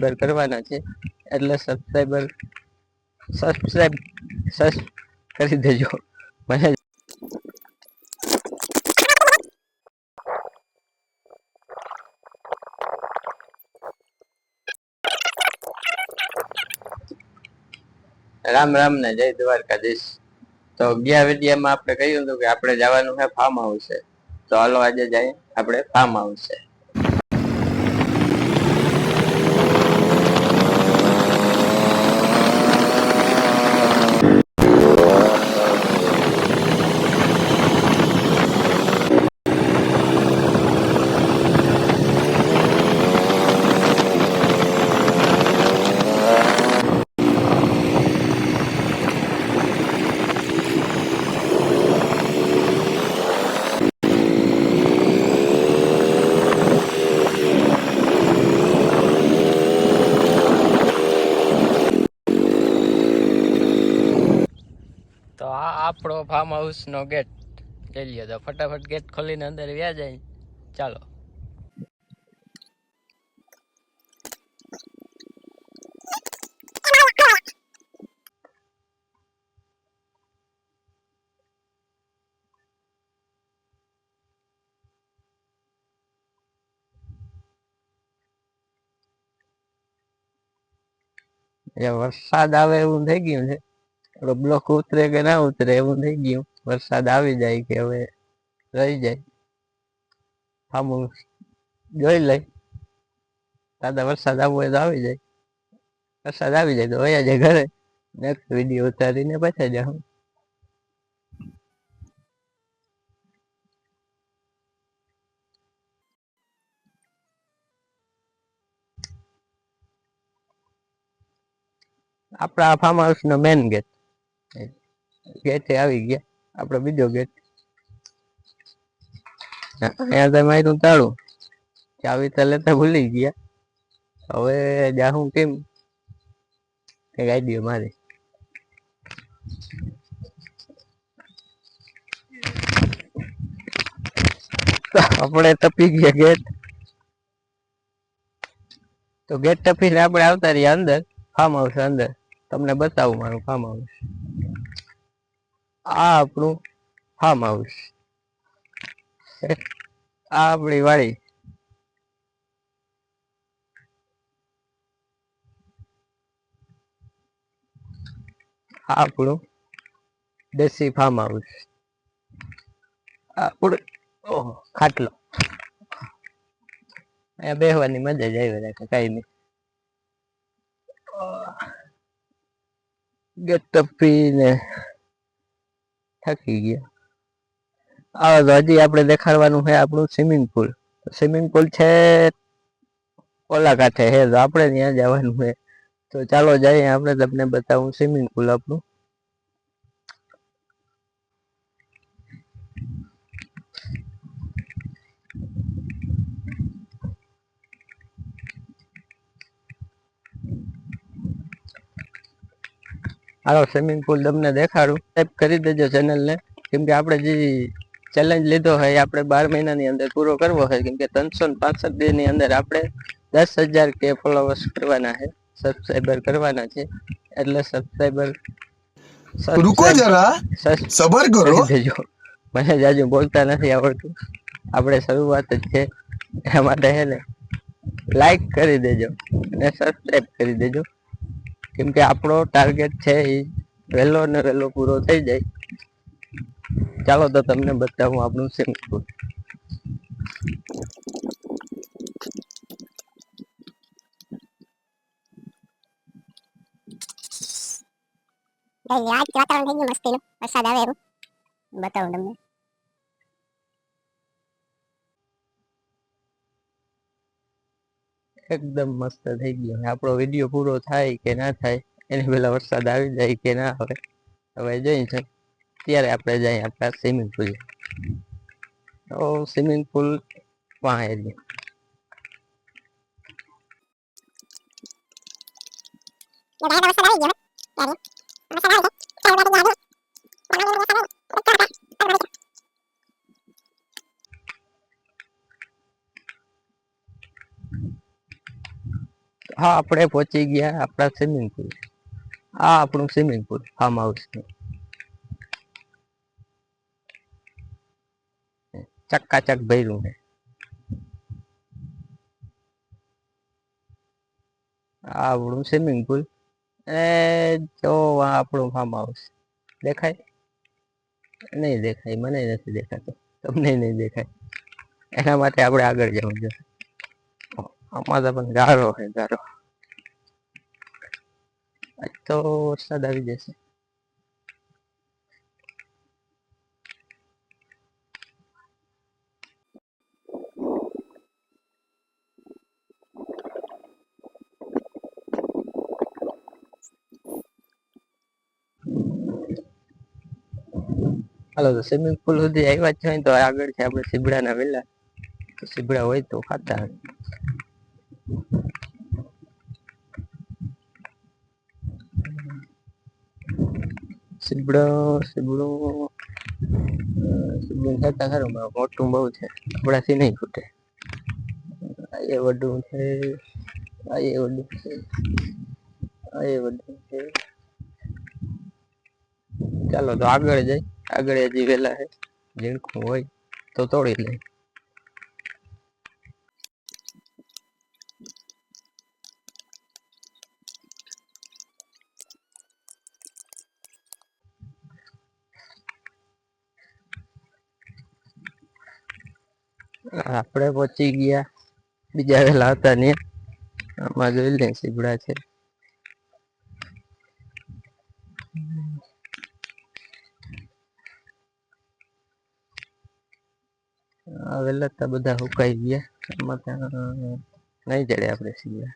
Subscriber કરવાના છે, એટલે સબસ્ક્રાઈબર સબસ્ક્રાઈબ સસ કરી દેજો. મને રામ રામ ને જય દ્વારકાધીશ. તો ગયા વિડીયામાં આપણે કહ્યું હતું કે આપણે જવાનું છે ફાર્મ હાઉસે તો હાલો આજે જઈએ, આપણે ફાર્મ હાઉસ છે તો આ આપણો ફાર્મ હાઉસ નો ગેટ લઈ લીધો તો ફટાફટ ગેટ ખોલીને અંદર વ્યા જાય. ચાલો. વરસાદ આવે એવું થઈ ગયું છે. થોડો બ્લોક ઉતરે કે ના ઉતરે એવું થઈ ગયું. વરસાદ આવી જાય કે હવે રહી જાય. આમ જોઈ લઈ. દાદા વરસાદ આવવો હોય તો આવી જાય. વરસાદ આવી જાય તો વયા જાય ઘરે. નેક્સ્ટ વીડિયો ઉતારીને પછી જાઉં. આપણા ફાર્મ હાઉસ નો મેન ગેટ ગેટે આવી ગયા. આપણો બીજો ગેટ. અહીંયા તમે માર્યું તાળું ચાવી તો લેતા ભૂલી ગયા. હવે જાહું કેમ? કે ગાડીઓ મારી. આપણે તપી ગયા ગેટ. તો ગેટ ટપીને આપણે આવતા રહ્યા અંદર. ફાર્મ હાઉસ અંદર. તમને બતાવું મારું ફાર્મ હાઉસ આ આપણું ફાર્મ હાઉસ આ આપણી વાડી. આપણું દેશી ફાર્મ હાઉસ આપણું, ઓહો, ખાટલો. અહીંયા બેહવાની મજા જ આવી રાખે, કઈ નહીં. ગેટ ટપીને થાકી ગયા. આવે તો હજી આપણે દેખાડવાનું છે આપણું સ્વિમિંગ પુલ સ્વિમિંગ પુલ છે ઓલા કાંઠે છે, તો આપણે ત્યાં જવાનું છે. તો ચાલો જઈએ, આપણે તમને બતાવું સ્વિમિંગ પુલ આપણું. હાલો સ્વિમિંગ પુલ તમને દેખાડું. ટાઈપ કરી દેજો ચેનલને કેમ કે આપણે જે ચેલેન્જ લીધો હોય એ આપણે બાર મહિનાની અંદર પૂરો કરવો હોય. કેમ કે ત્રણસો ને પાંસઠ દિવસની અંદર આપણે દસ હજાર કે ફોલોવર્સ કરવાના છે. સબસ્ક્રાઈબર કરવાના છે. એટલે સબસ્ક્રાઈબર રૂકો જરા. સબર કરો મને જાજુ બોલતા નથી આવડતું. આપણે શરૂઆત જ છે. એ માટે હે ને લાઈક કરી દેજો. અને સબસ્ક્રાઈબ કરી દેજો. કેમ કે આપણો ટાર્ગેટ છે એ વહેલો ને વહેલો પૂરો થઈ જાય. ચાલો તો તમને બતાવું આપણું આજ વાતાવરણ થઈ ગયું મસ્તીનું વરસાદ આવે એવું. બતાવું તમને. એકદમ મસ્ત થઈ ગયો. અને આપણો વીડિયો પૂરો થાય કે ના થાય, એની પહેલા વરસાદ આવી જાય કે ના આવે, હવે જોઈ છે. ત્યારે આપણે જઈએ આપણા સ્વિમિંગ પુલ તો સ્વિમિંગ પુલ વાં એરિયા વરસાદ આવી ગયો ત્યારે વરસાદ આવી ગયો હા આપણે પહોંચી ગયા આપણા સ્વિમિંગ પુલ આ આપણું સ્વિમિંગ પુલ ફાર્મ હાઉસ ચક્કાચક ભર્યું છે આ આપણું સ્વિમિંગ પુલ અને જો આ આપણું ફાર્મ હાઉસ દેખાય નહીં દેખાય મને નથી દેખાતું તમને નહીં દેખાય એના માટે આપણે આગળ જવું છે તો પણ ગારો છે ગારો. આજ તો વરસાદ આવી જશે. હાલો, તો સ્વિમિંગ પુલ સુધી આવ્યા જ છે તો આગળ છે આપણે સીબડાના વેલા. તો સીબડા હોય તો ખાતા. સીબડો સીબડો, સીબડું ખાતા ખરું મોટું બહુ છે. આપણાથી નહીં ખૂટે. એ વડું છે, આ એ વડું છે, આ એ વડું છે. ચાલો તો આગળ જઈ, આગળ હજી વેલા છે. ઝીણકું હોય તો તોડી લે. આપણે પહોંચી ગયા. બીજા વેલા હતા ને આમાં જોઈ લે, સીબડા છે. આ વેલા બધા હુકાઈ ગયા. આમાં ત્યાં નહીં ચડે આપણે સીબડા.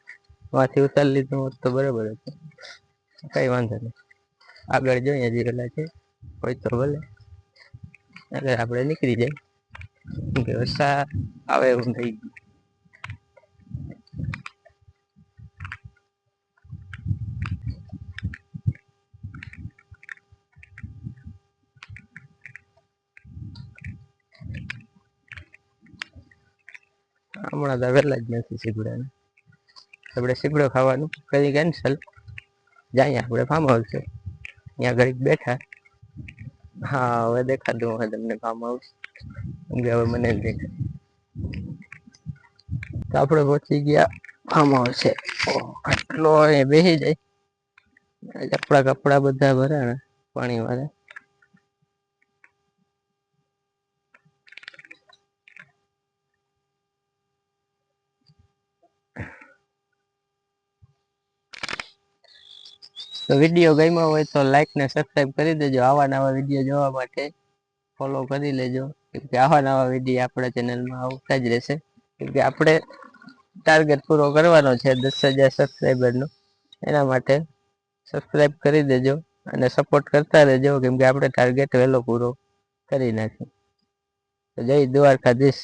માંથી ઉતારી લીધું હોત તો બરાબર હતું. કઈ વાંધો નહીં. આગળ જોઈએ હજી વેલા છે હોય તો ભલે. એટલે આપણે નીકળી જાય. કેમ કે વરસાદ આવે એવું થઈ ગયું હમણાં તો વહેલા જ નથી સીગડાને આપણે સીગડો ખાવાનું કરી કેન્સલ જાય આપણે ફાર્મ હાઉસ ત્યાં ઘડીક બેઠા હા હવે દેખાતું હવે તમને ફાર્મ હાઉસ કે હવે મને દેખાય તો આપણે પહોંચી ગયા ફાર્મ હાઉસ. છે આટલો અહીંયા બેસી જાય. કપડા કપડા બધા ભરાણા પાણી વાળા. તો વીડિયો ગમ્યો હોય તો લાઈક ને સબસ્ક્રાઈબ કરી દેજો આવા નવા વીડિયો જોવા માટે. ફોલો કરી લેજો. કેમ કે આવા નવા વીડિયો આપણા ચેનલમાં આવતા જ રહેશે. કેમ કે આપણે ટાર્ગેટ પૂરો કરવાનો છે દસ હજાર સબસ્ક્રાઈબરનો એના માટે સબસ્ક્રાઈબ કરી દેજો અને સપોર્ટ કરતા રહેજો. કેમ કે આપણે ટાર્ગેટ વહેલો પૂરો કરી નાખ્યો. તો જય દ્વારકાધીશ.